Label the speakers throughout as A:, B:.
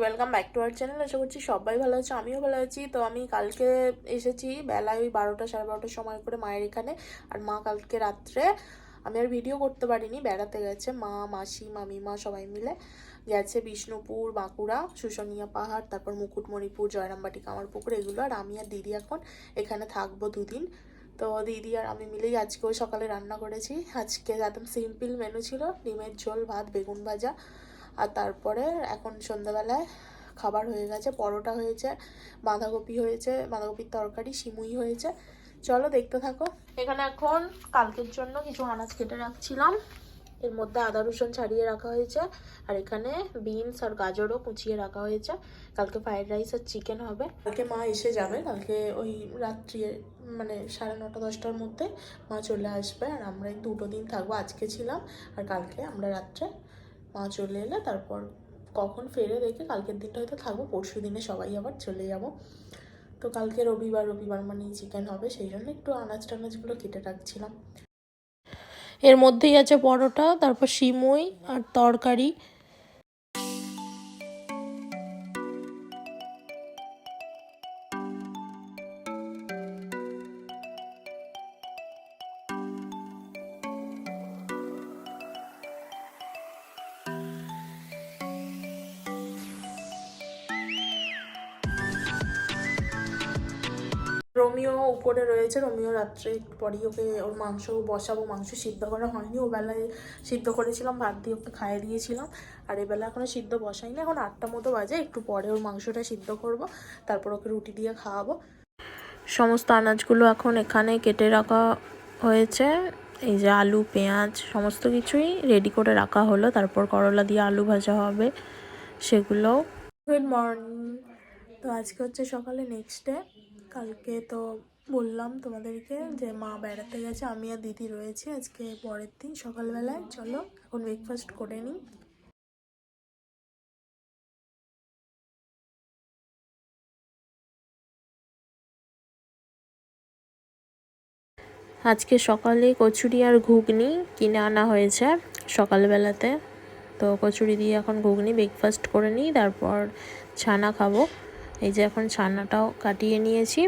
A: Welcome back to our channel আশা করছি সবাই ভালো আছে, আমিও ভালো আছি। তো আমি কালকে এসেছি বেলায় ওই বারোটা, সাড়ে বারোটার সময় করে মায়ের এখানে। আর মা কালকে রাত্রে, আমি আর ভিডিও করতে পারিনি, বেড়াতে গেছে মা, মাসি, মামিমা সবাই মিলে। গেছে বিষ্ণুপুর, বাঁকুড়া, শুশুনিয়া পাহাড়, তারপর মুকুটমণিপুর জয়রামবাটি কামারপুকুর, এগুলো। আর আমি আর দিদি এখন এখানে থাকব দুদিন। তো দিদি আর আমি মিলেই আজকেও সকালে রান্না করেছি। আজকে একদম সিম্পল মেনু ছিল, ডিমের ঝোল, ভাত, বেগুন ভাজা। আর তারপরে এখন সন্ধ্যাবেলায় খাবার হয়ে গেছে, পরোটা হয়েছে, বাঁধাকপি হয়েছে, বাঁধাকপির তরকারি, সিমুই হয়েছে। চলো দেখতে থাকো। এখানে এখন কালকের জন্য কিছু আনাজ কেটে রাখছিলাম। এর মধ্যে আদা, রসুন ছাড়িয়ে রাখা হয়েছে। আর এখানে বিনস আর গাজরও কুচিয়ে রাখা হয়েছে। কালকে ফ্রাইড রাইস আর চিকেন হবে। কালকে মা এসে যাবে। কালকে ওই রাত্রি মানে সাড়ে নটা, দশটার মধ্যে মা চলে আসবে। আর আমরা এই দুটো দিন থাকব। আজকে ছিলাম আর কালকে আমরা রাত্রে মা চলে এলে তারপর কখন ফেরে দেখে কালকের দিনটা হয়তো থাকব, পরশু দিনে সবাই আবার চলে যাব। তো কালকে রবিবার রবিবার মানেই চিকেন হবে, সেই জন্য একটু আনাজ টানাজগুলো কেটে রাখছিলাম। এর মধ্যেই আছে পরোটা, তারপর সিমুই আর তরকারি। রোমিও উপরে রয়েছে, রোমিও রাত্রে পরই ওকে, ওর মাংস বসাবো, মাংস সিদ্ধ করা হয়নি। ও বেলায় সিদ্ধ করেছিলাম, ভাত দিয়ে ওকে খাইয়ে দিয়েছিলাম। আর এবেলা এখনও সিদ্ধ বসাইনি, এখন আটটা মতো বাজে, একটু পরে ওর মাংসটা সিদ্ধ করব, তারপর ওকে রুটি দিয়ে খাওয়াবো। সমস্ত আনাজগুলো এখন এখানে কেটে রাখা হয়েছে। এই যে আলু, পেঁয়াজ, সমস্ত কিছুই রেডি করে রাখা হলো। তারপর করলা দিয়ে আলু ভাজা হবে সেগুলো গুড মর্নিং তো আজকে হচ্ছে সকালে নেক্সট ডে কালকে তো বললাম তোমাদেরকে যে মা বেড়াতে গেছে, আমি আর দিদি রয়েছে আজকে পরের দিন সকালবেলায়। চলো, এখন ব্রেকফাস্ট করে নিই। আজকে সকালে কচুরি আর ঘুগনি কিনে আনা হয়েছে সকালবেলাতে। তো কচুরি দিয়ে এখন ঘুগনি ব্রেকফাস্ট করে নিই, তারপর ছানা খাব। এই যে এখন ছানাটাও কাটিয়ে নিয়েছি।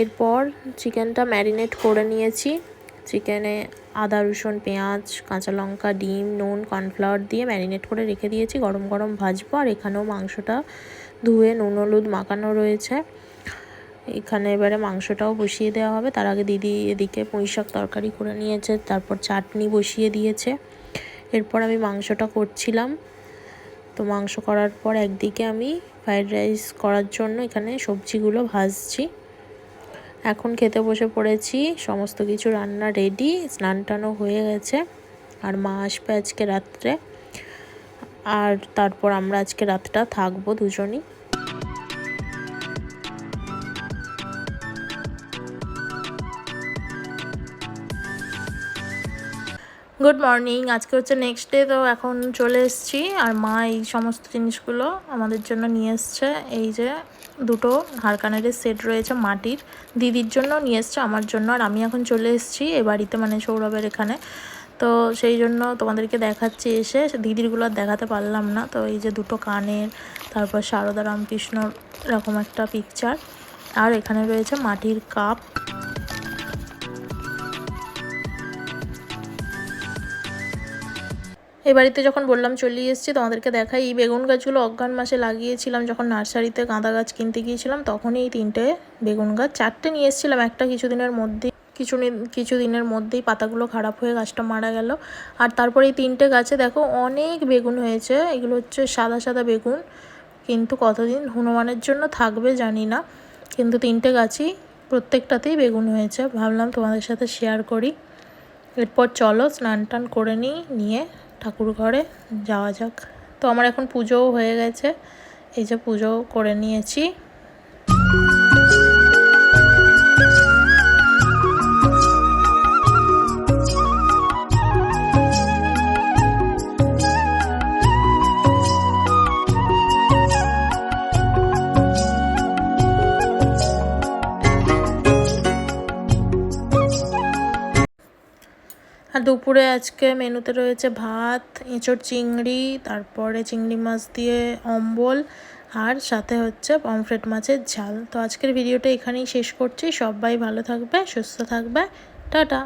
A: এরপর চিকেনটা ম্যারিনেট করে নিয়েছি। চিকেনে আদা, রসুন, পেঁয়াজ, কাঁচা লঙ্কা, ডিম, নুন, কর্নফ্লাওয়ার দিয়ে ম্যারিনেট করে রেখে দিয়েছি। গরম গরম ভাজবো আর এখানেও মাংসটা ধুয়ে নুন, হলুদ মাখানো রয়েছে। এখানে এবারে মাংসটাও বসিয়ে দেওয়া হবে। তার আগে দিদি এদিকে পুঁই শাক তরকারি করে নিয়েছে, তারপর চাটনি বসিয়ে দিয়েছে। এরপর আমি মাংসটা করছিলাম। তো মাংস করার পর একদিকে আমি ফ্রায়েড রাইস করার জন্য এখানে সবজিগুলো ভাজছি। এখন খেতে বসে পড়েছি, সমস্ত কিছু রান্না রেডি স্নান টানও হয়ে গেছে। আর মা আসবে আজকে রাত্রে। আর তারপর আমরা আজকে রাতটা থাকব দুজনই। গুড মর্নিং আজকে হচ্ছে নেক্সট ডে তো এখন চলে এসেছি। আর মা এই সমস্ত জিনিসগুলো আমাদের জন্য নিয়ে এসছে। এই যে দুটো হারকানের সেট রয়েছে মাটির। দিদির জন্য নিয়ে এসছে, আমার জন্য। আর আমি এখন চলে এসেছি এ বাড়িতে মানে সৌরভের এখানে। তো সেই জন্য তোমাদেরকে দেখাচ্ছি এসে। দিদিরগুলো দেখাতে পারলাম না। তো এই যে দুটো কানের, তারপর সারদা রামকৃষ্ণর এরকম একটা পিকচার আর এখানে রয়েছে মাটির কাপ এই বাড়িতে যখন বললাম চলে এসেছি, তোমাদেরকে দেখাই। এই বেগুন গাছগুলো অজ্ঞান মাসে লাগিয়েছিলাম, যখন নার্সারিতে গাঁদা গাছ কিনতে গিয়েছিলাম, তখনই এই তিনটে বেগুন গাছ, চারটে নিয়ে এসেছিলাম। একটা কিছুদিনের মধ্যে, কিছু কিছু দিনের মধ্যেই পাতাগুলো খারাপ হয়ে গাছটা মারা গেল। আর তারপরে এই তিনটে গাছে দেখো অনেক বেগুন হয়েছে। এগুলো হচ্ছে সাদা সাদা বেগুন। কিন্তু কতদিন, হনুমানের জন্য থাকবে জানি না। কিন্তু তিনটে গাছই প্রত্যেকটাতেই বেগুন হয়েছে। ভাবলাম তোমাদের সাথে শেয়ার করি। এরপর চলো স্নান টান করে নিই, নিয়ে ঠাকুর ঘরে, যাওয়া যাক। তো আমার এখন পুজোও হয়ে গেছে। এই যে পুজো করে নিয়েছি। দুপুরে আজকে মেনুতে রয়েছে ভাত, এঁচোড় চিংড়ি, তারপরে চিংড়ি মাছ দিয়ে অম্বল, আর সাথে হচ্ছে পমফ্রেট মাছের ঝাল। তো আজকের ভিডিওটা এখানেই শেষ করছি। সবাই ভালো থাকবে, সুস্থ থাকবে। টাটা!